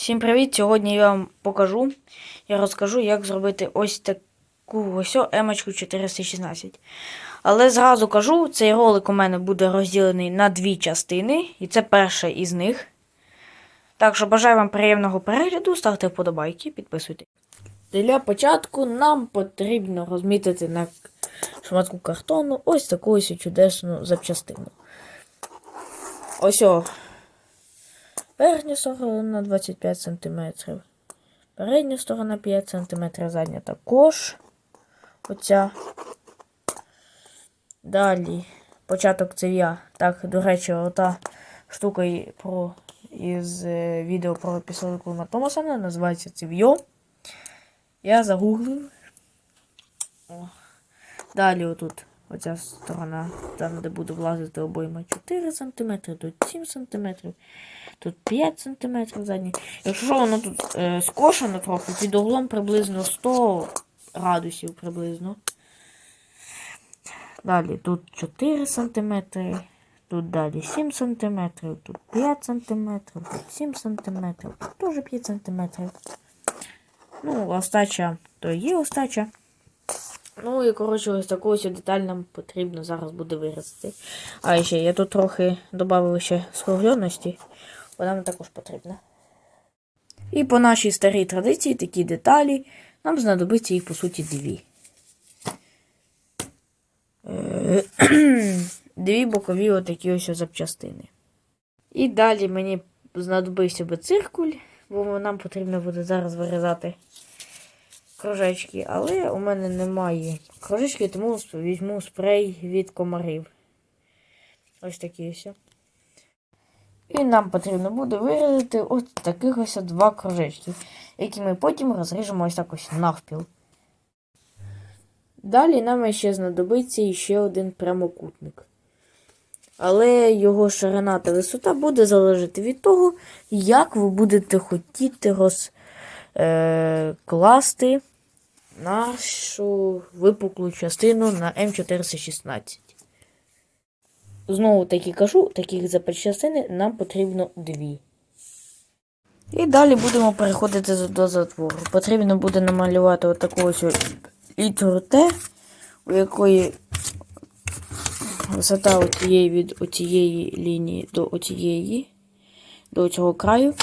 Всім привіт! Сьогодні я вам покажу і розкажу, як зробити ось таку ось емочку 416. Але зразу кажу, цей ролик у мене буде розділений на дві частини, і це перша із них. Так що бажаю вам приємного перегляду, ставте вподобайки, підписуйтесь. Для початку нам потрібно розмітити на шматку картону ось таку ось чудесну запчастину. Ось о. Верхня сторона 25 см. Передня сторона 5 см, задня також. Оця. Далі початок цев'я. Так, до речі, ота штука про, із е, відео про пісовик Луна Томасона називається цев'йо. Я загуглив. Далі отут оця сторона, там, де буде влазити обойма 4 см, тут 7 см. Тут 5 см задній. Якщо воно тут е, скошено трохи, під углом приблизно 100 градусів приблизно. Далі тут 4 см, тут далі 7 см, тут 5 см, тут 7 см, тут теж 5 см. Ну, остача, то є остача. Ну і, коротше, ось таку ось деталь нам потрібно зараз буде вирізати. А ще я тут трохи додав ще скругленості. Вона нам також потрібна. І по нашій старій традиції такі деталі нам знадобиться їх, по суті, дві. Е, Дві бокові отакі ось запчастини. І далі мені знадобився би циркуль, бо нам потрібно буде зараз вирізати кружечки, але у мене немає кружечки, тому візьму спрей від комарів. Ось такі ось. І нам потрібно буде вирізати ось таких ось два кружечки, які ми потім розріжемо ось так ось навпіл. Далі нам ще знадобиться ще один прямокутник. Але його ширина та висота буде залежати від того, як ви будете хотіти розкласти е, нашу випуклу частину на М416. Знову таки кажу, таких запчастини нам потрібно дві. І далі будемо переходити до затвору. Потрібно буде намалювати отаку ось літеру Т, у якої висота оцієї від оцієї лінії до оцієї, до цього краю,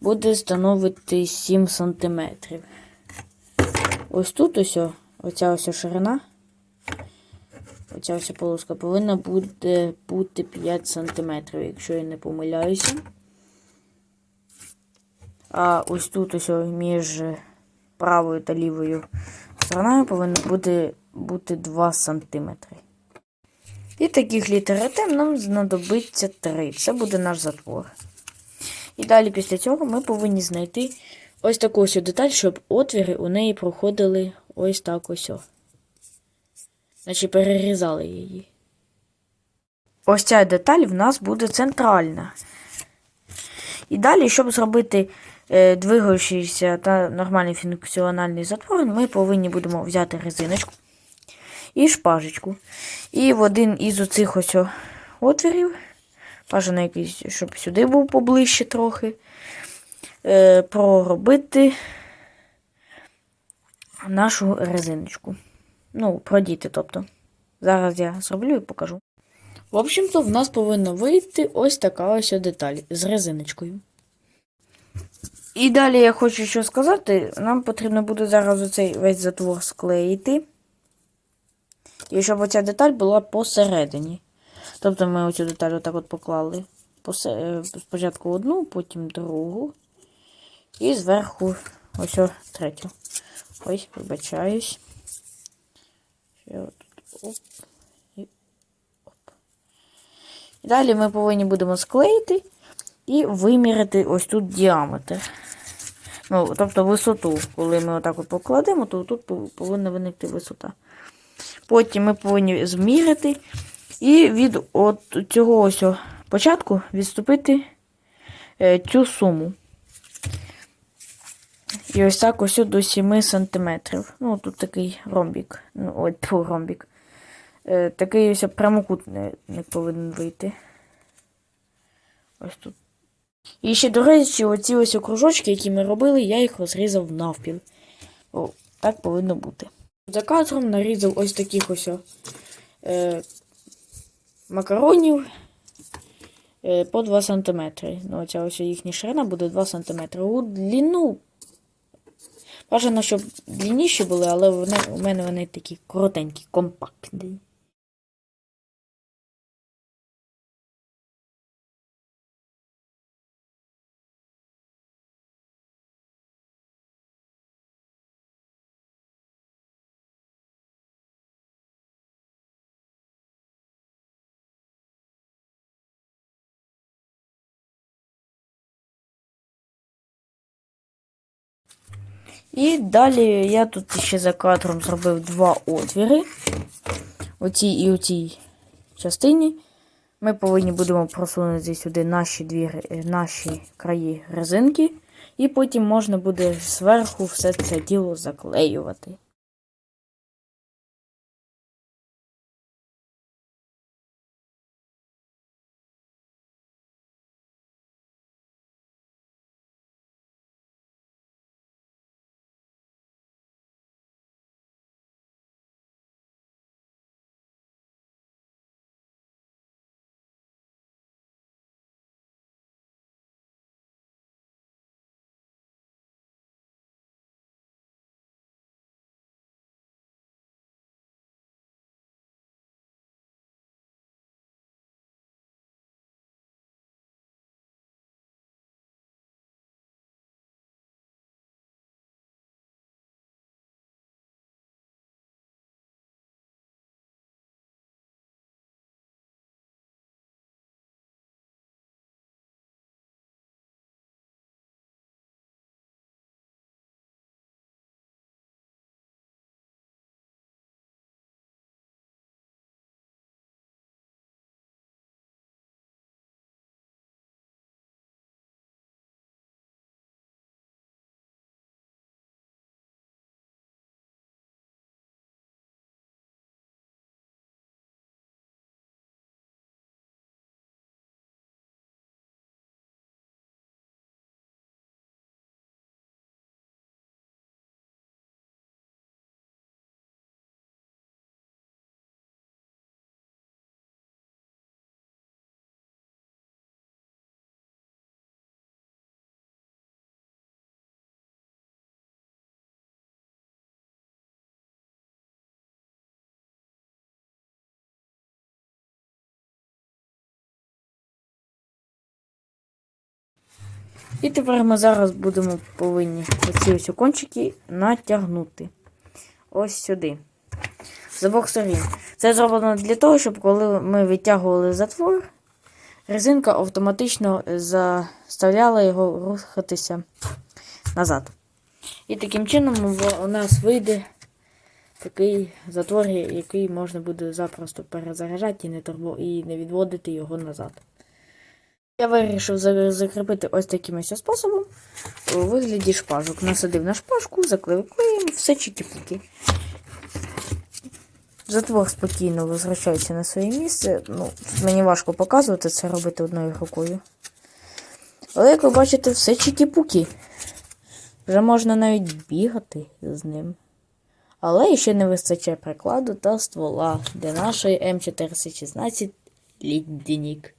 буде становити 7 см. Ось тут ось оця ось ширина. Оця ось полоска повинна буде бути 5 см, якщо я не помиляюся. А ось тут ось між правою та лівою стороною повинно буде бути 2 см. І таких літер Т нам знадобиться 3. Це буде наш затвор. І далі після цього ми повинні знайти ось таку ось деталь, щоб отвіри у неї проходили ось так ось. Наче перерізали її. Ось ця деталь в нас буде центральна. І далі, щоб зробити е, двигаючийся та нормальний функціональний затвор, ми повинні будемо взяти резиночку і шпажечку. І в один із оцих ось отвірів, бажано якийсь, щоб сюди був поближче трохи, е, проробити нашу резиночку. Ну, продіти, тобто. Зараз я зроблю і покажу. В общем-то, в нас повинна вийти ось така ось деталь з резиночкою. І далі я хочу що сказати, нам потрібно буде зараз оцей весь затвор склеїти. І щоб оця деталь була посередині. Тобто ми оцю деталь отак от поклали. Спочатку одну, потім другу. І зверху ось третю. Ось, вибачаюсь. Далі ми повинні будемо склеїти і виміряти ось тут діаметр. Ну, тобто висоту. Коли ми отак от покладемо, то тут повинна виникти висота. Потім ми повинні зміряти і від от цього ось початку відступити е, цю суму. І ось так ось до 7 см. Ну, тут такий ромбік. Ну, ой, тьфу, ромбік. Е, Такий ось прямокутник повинен вийти. Ось тут І ще, до речі, оці ось окружочки, які ми робили, я їх розрізав навпіл. О, так повинно бути. За кадром нарізав ось таких ось е, макаронів е, по 2 см. Ну, оця ось їхня ширина буде 2 см. У длину. Бажано, щоб длінніші були, але вони, у мене вони такі коротенькі, компактні. І далі я тут ще за кадром зробив два отвіри. У цій і у цій частині. Ми повинні будемо просунути сюди наші дві наші краї резинки. І потім можна буде зверху все це діло заклеювати. І тепер ми зараз будемо повинні оці ось кончики натягнути. Ось сюди. З обох сторін. Це зроблено для того, щоб коли ми витягували затвор, резинка автоматично заставляла його рухатися назад. І таким чином у нас вийде такий затвор, який можна буде запросто перезаряджати і не, турбо, і не відводити його назад. Я вирішив закріпити ось таким ось способом у вигляді шпажок. Насадив на шпажку, заклеїв клеєм, все чики-піки. Затвор спокійно возвращається на своє місце. Ну, мені важко показувати це робити одною рукою. Але як ви бачите, все чики-пуки. Вже можна навіть бігати з ним. Але ще не вистачає прикладу та ствола для нашої М416 ліднік.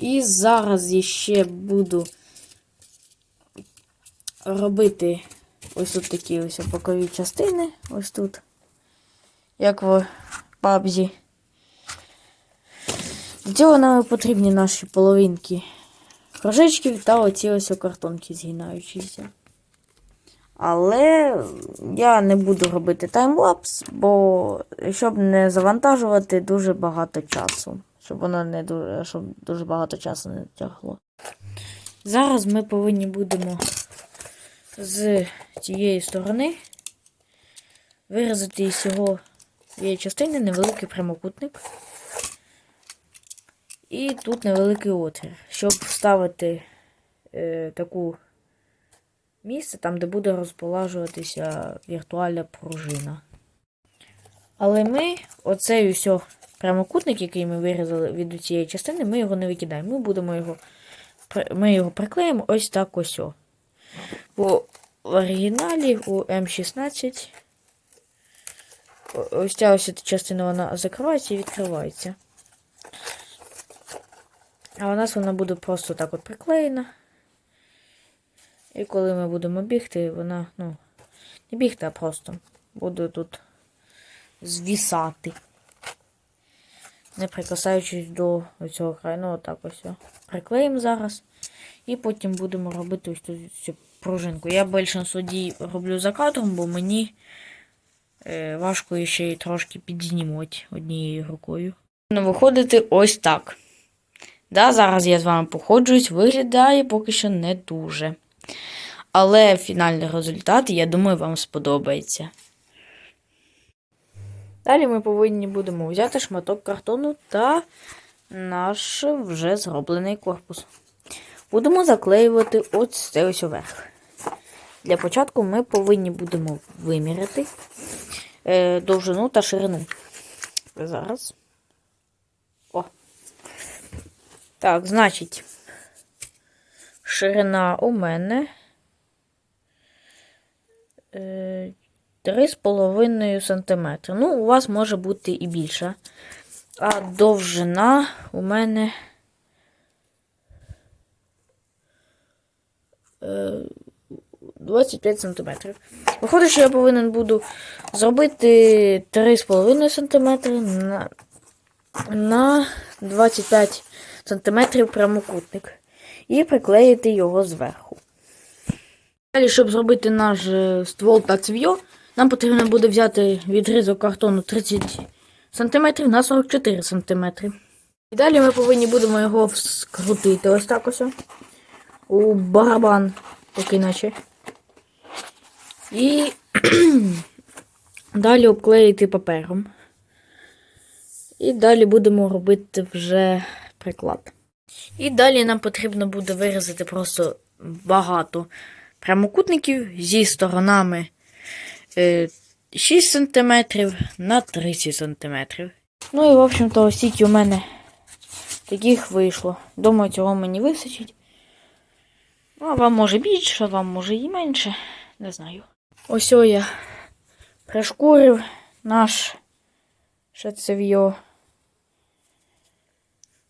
І зараз я ще буду робити ось тут такі ось бокові частини. Ось тут. Як в пабзі. Для цього нам потрібні наші половинки кружечків та оці ось картонки згинаючіся. Але я не буду робити таймлапс, бо щоб не завантажувати дуже багато часу. Щоб воно не дуже, щоб дуже багато часу не тягло. Зараз ми повинні будемо з цієї сторони вирізати із цього цієї частини невеликий прямокутник. І тут невеликий отвір, щоб вставити е, таку місце, там, де буде розполажуватися віртуальна пружина. Але ми оцей ось прямокутник, який ми вирізали від цієї частини, ми його не викидаємо. Ми будемо його ми його приклеїмо ось так ось. о. Бо в оригіналі у М16 ось ця ось ця частина вона закривається і відкривається. А у нас вона буде просто так от приклеєна. І коли ми будемо бігти, вона, ну, не бігти, а просто буде тут звісати. Не прикасаючись до цього краю. Ну, отак ось. Приклеїмо зараз. І потім будемо робити ось тут цю пружинку. Я більше судді роблю за кадром, бо мені е, важко ще й трошки підзнімати однією рукою. Ну, виходити ось так. Да, зараз я з вами походжусь, виглядає поки що не дуже. Але фінальний результат, я думаю, вам сподобається. Далі ми повинні будемо взяти шматок картону та наш вже зроблений корпус. Будемо заклеювати ось це ось оверх. Для початку ми повинні будемо виміряти е, довжину та ширину. Зараз. О. Так, значить, ширина у мене е, 3,5 см. Ну, у вас може бути і більша. А довжина у мене е, 25 см. Виходить, що я повинен буду зробити 3,5 см на, на 25 см прямокутник і приклеїти його зверху. Далі, щоб зробити наш е, ствол та цвьо, нам потрібно буде взяти відрізок картону 30 см на 44 см. І далі ми повинні будемо його скрутити ось так ось. У барабан, такий наче. І далі обклеїти папером. І далі будемо робити вже приклад. І далі нам потрібно буде вирізати просто багато прямокутників зі сторонами 6 см на 30 см. Ну і, в общем-то, ось у мене таких вийшло. Думаю, цього мені вистачить. Ну, а вам може більше, вам може і менше. Не знаю. Ось я пришкурив наш шацев'йо.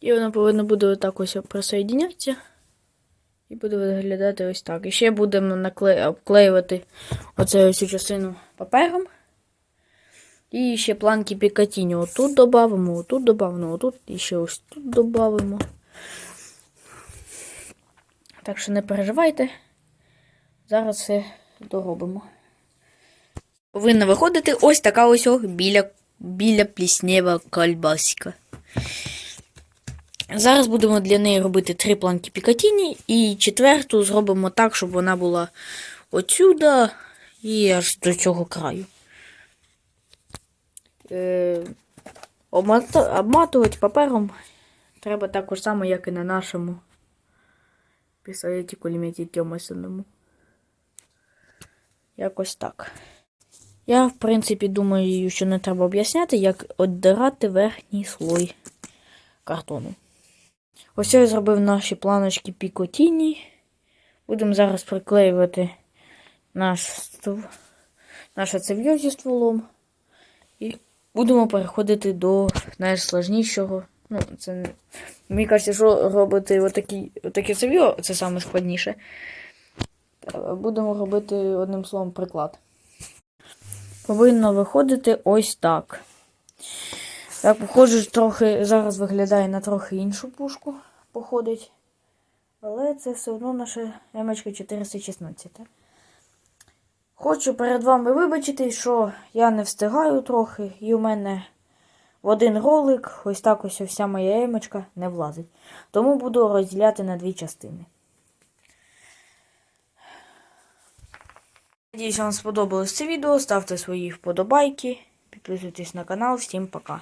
І воно повинно буде отак ось присоєдінятися. І буде виглядати ось так. І ще будемо накле... обклеювати оцю ось частину папером. І ще планки Пікатіні отут додамо, отут додамо, отут і ще ось тут додамо. Так що не переживайте. Зараз все доробимо. Повинна виходити ось така ось біля, біля пліснєва кальбасика. Зараз будемо для неї робити три планки Пікатіні і четверту зробимо так, щоб вона була отсюда і аж до цього краю. Е, обматувати папером треба також само, як і на нашому пістолеті кулеметі Тьомасиному. Якось так. Я, в принципі, думаю, що не треба об'ясняти, як віддирати верхній слой картону. Ось я зробив наші планочки Пікотіні. Будемо зараз приклеювати наш ствол, наше цев'йо зі стволом. І будемо переходити до найскладнішого. Ну, це Мені кажеться, що робити отакі, отаке це саме складніше. Е, Будемо робити одним словом приклад. Повинно виходити ось так. Так, походжу, трохи зараз виглядає на трохи іншу пушку, походить. Але це все одно наша М416. Хочу перед вами вибачити, що я не встигаю трохи, і у мене в один ролик ось так ось вся моя емочка не влазить. Тому буду розділяти на дві частини. Надіюсь, вам сподобалось це відео. Ставте свої вподобайки, підписуйтесь на канал. Всім пока.